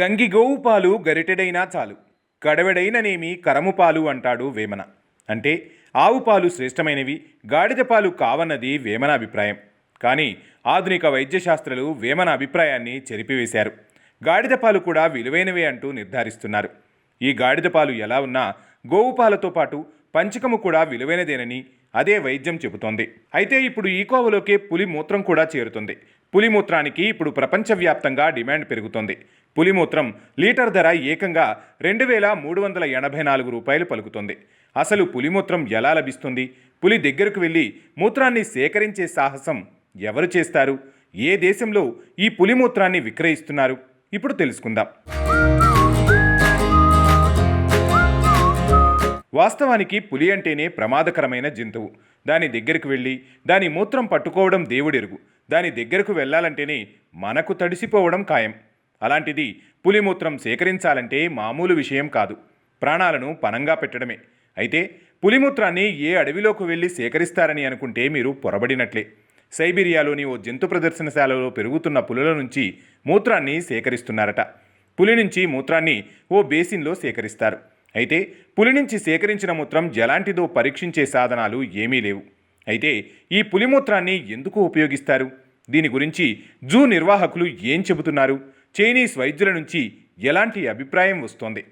గంగి గోవు పాలు గరిటెడైనా చాలు. కడవెడైననేమి కరము పాలు అంటాడు వేమన. అంటే ఆవు పాలు శ్రేష్టమైనవి గాడిద పాలు కావన్నది వేమన అభిప్రాయం. కానీ ఆధునిక వైద్యశాస్త్రులు వేమన అభిప్రాయాన్ని చెరిపివేశారు. గాడిద పాలు కూడా విలువైనవే అంటూ నిర్ధారిస్తున్నారు. ఈ గాడిద పాలు ఎలా ఉన్నా గోవు పాలతో పాటు పంచకము కూడా విలువైనదేనని అదే వైద్యం చెబుతోంది. అయితే ఇప్పుడు ఈ పులి మూత్రం కూడా చేరుతుంది. పులి మూత్రానికి ఇప్పుడు ప్రపంచవ్యాప్తంగా డిమాండ్ పెరుగుతోంది. పులి మూత్రం లీటర్ ధర ఏకంగా రెండు వేల మూడు వందల ఎనభై నాలుగు రూపాయలు పలుకుతుంది. అసలు పులిమూత్రం ఎలా లభిస్తుంది? పులి దగ్గరకు వెళ్ళి మూత్రాన్ని సేకరించే సాహసం ఎవరు చేస్తారు? ఏ దేశంలో ఈ పులిమూత్రాన్ని విక్రయిస్తున్నారు? ఇప్పుడు తెలుసుకుందాం. వాస్తవానికి పులి అంటేనే ప్రమాదకరమైన జంతువు. దాని దగ్గరకు వెళ్ళి దాని మూత్రం పట్టుకోవడం దేవుడెరుగు. దాని దగ్గరకు వెళ్ళాలంటేనే మనకు తడిసిపోవడం ఖాయం. అలాంటిది పులి మూత్రం సేకరించాలంటే మామూలు విషయం కాదు. ప్రాణాలను పనంగా పెట్టడమే. అయితే పులిమూత్రాన్ని ఏ అడవిలోకి వెళ్ళి సేకరిస్తారని అనుకుంటే మీరు పొరబడినట్లే. సైబీరియాలోని ఓ జంతు ప్రదర్శనశాలలో పెరుగుతున్న పులుల నుంచి మూత్రాన్ని సేకరిస్తున్నారట. పులి నుంచి మూత్రాన్ని ఓ బేసిన్లో సేకరిస్తారు. అయితే పులి నుంచి సేకరించిన మూత్రం ఎలాంటిదో పరీక్షించే సాధనాలు ఏమీ లేవు. అయితే ఈ పులిమూత్రాన్ని ఎందుకు ఉపయోగిస్తారు? దీని గురించి జూ నిర్వాహకులు ఏం చెబుతున్నారు? చైనీస్ వైద్యుల నుంచి ఎలాంటి అభిప్రాయం వస్తోంది?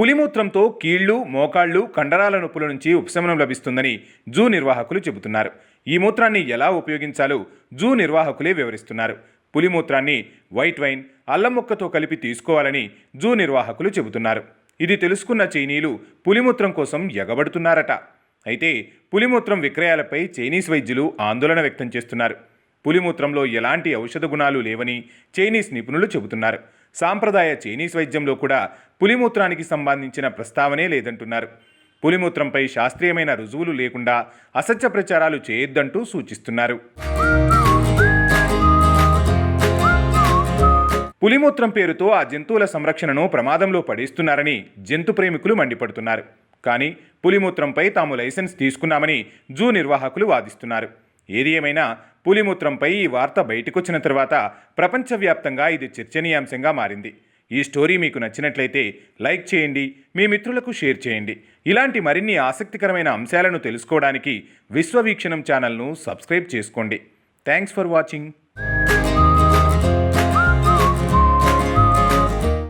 పులిమూత్రంతో కీళ్ళు మోకాళ్ళు కండరాల నొప్పుల నుంచి ఉపశమనం లభిస్తుందని జూ నిర్వాహకులు చెబుతున్నారు. ఈ మూత్రాన్ని ఎలా ఉపయోగించాలో జూ నిర్వాహకులే వివరిస్తున్నారు. పులిమూత్రాన్ని వైట్ వైన్ అల్లం ముక్కతో కలిపి తీసుకోవాలని జూ నిర్వాహకులు చెబుతున్నారు. ఇది తెలుసుకున్న చైనీయులు పులిమూత్రం కోసం ఎగబడుతున్నారట. అయితే పులిమూత్రం విక్రయాలపై చైనీస్ వైద్యులు ఆందోళన వ్యక్తం చేస్తున్నారు. పులిమూత్రంలో ఎలాంటి ఔషధ గుణాలు లేవని చైనీస్ నిపుణులు చెబుతున్నారు. సాంప్రదాయ చైనీస్ వైద్యంలో కూడా పులిమూత్రానికి సంబంధించిన ప్రస్తావనే లేదంటున్నారు. పులిమూత్రంపై శాస్త్రీయమైన రుజువులు లేకుండా అసత్య ప్రచారాలు చేయొద్దంటూ సూచిస్తున్నారు. పులిమూత్రం పేరుతో ఆ జంతువుల సంరక్షణను ప్రమాదంలో పడేస్తున్నారని జంతు ప్రేమికులు మండిపడుతున్నారు. కానీ పులిమూత్రంపై తాము లైసెన్స్ తీసుకున్నామని జూ నిర్వాహకులు వాదిస్తున్నారు. ఏది ఏమైనా పులిమూత్రంపై ఈ వార్త బయటకొచ్చిన తర్వాత ప్రపంచవ్యాప్తంగా ఇది చర్చనీయాంశంగా మారింది. ఈ స్టోరీ మీకు నచ్చినట్లయితే లైక్ చేయండి మీ మిత్రులకు షేర్ చేయండి. ఇలాంటి మరిన్ని ఆసక్తికరమైన అంశాలను తెలుసుకోవడానికి విశ్వవీక్షణం ఛానల్ను సబ్స్క్రైబ్ చేసుకోండి. Thanks for watching.